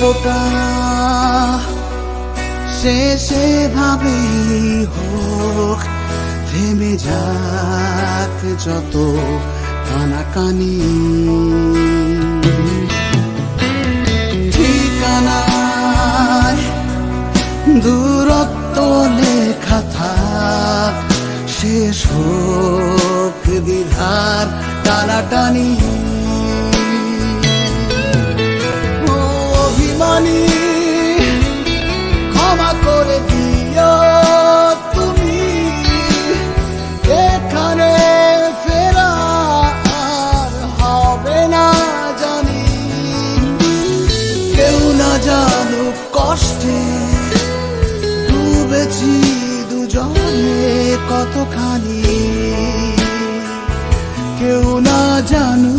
ফোটা সে সেভাবেই হোক, থেমে যাক যত কানাকানি। ঠিকানায় দূরত্ব লেখা থাক, শেষ হোক, দ্বিধার টানাটানি। এখানে ফেরা হবে না জানি। কেউ না জানুক কষ্টে ডুবেছি দুজনে কতখানি। কেউ না জানু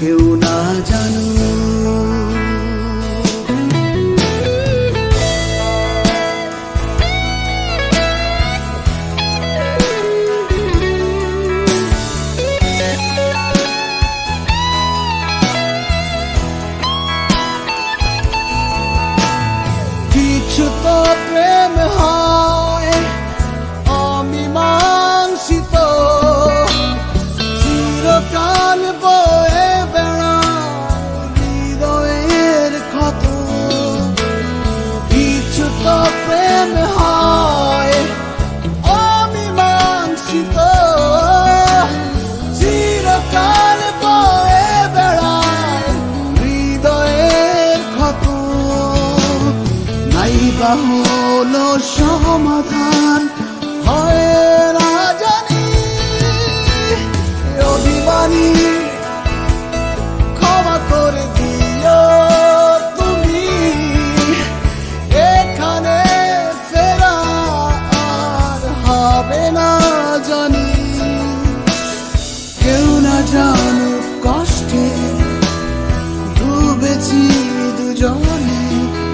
কেউ না জানু হয় অমীমাংসিত চিরকাল বয়ে বেড়ায় হৃদয়ের ক্ষত নাই বা হলো সমাধান হয় না অভিমানী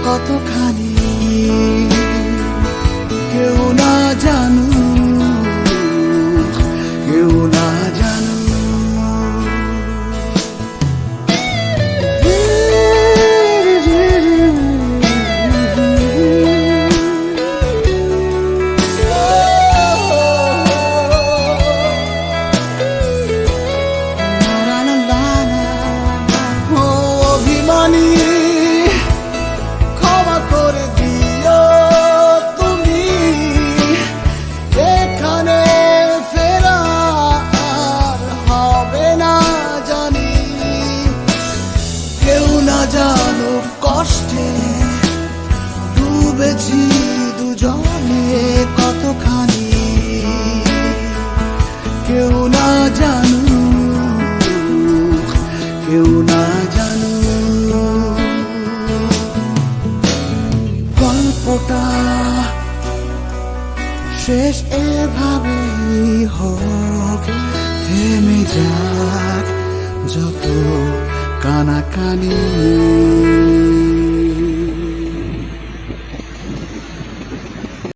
কতখানি? কেউ না জানু জানো কষ্টে ডুবেছি দুজনে কতখানি। কেউ না জানু কেউ না জানু গল্পটা শেষ এভাবেই হোক, থেমে যাক যত なかに